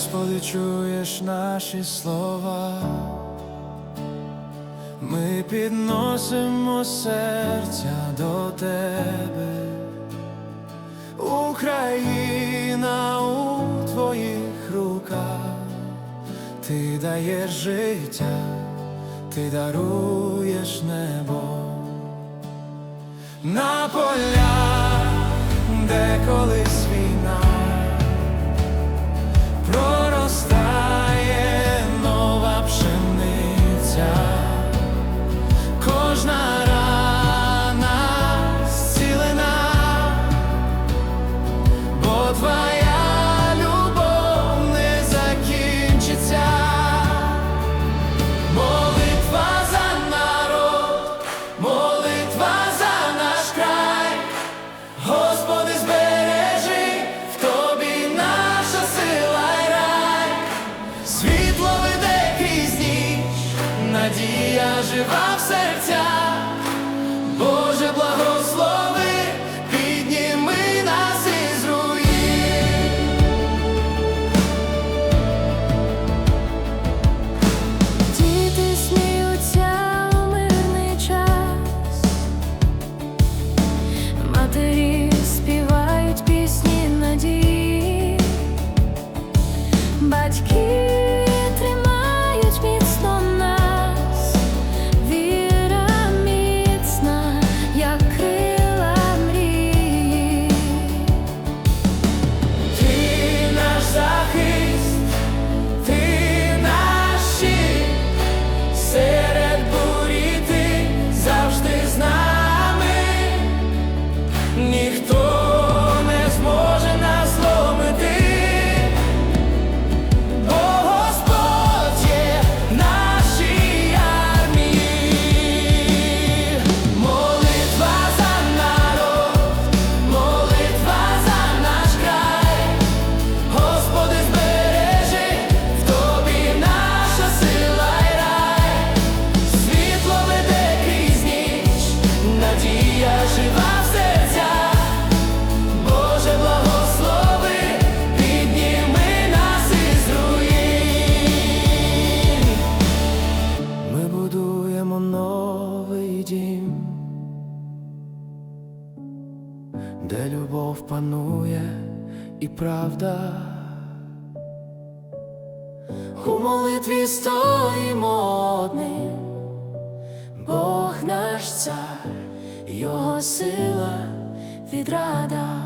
Господи, чуєш наші слова, ми підносимо серця до Тебе, Україна у твоїх руках, ти даєш життя, ти даруєш небо. На полях. світло веде крізь ніч, надія жива в серцях. ніхто. де любов панує і правда, у молитві стоїмо одним, Бог наш цар, його сила відрада.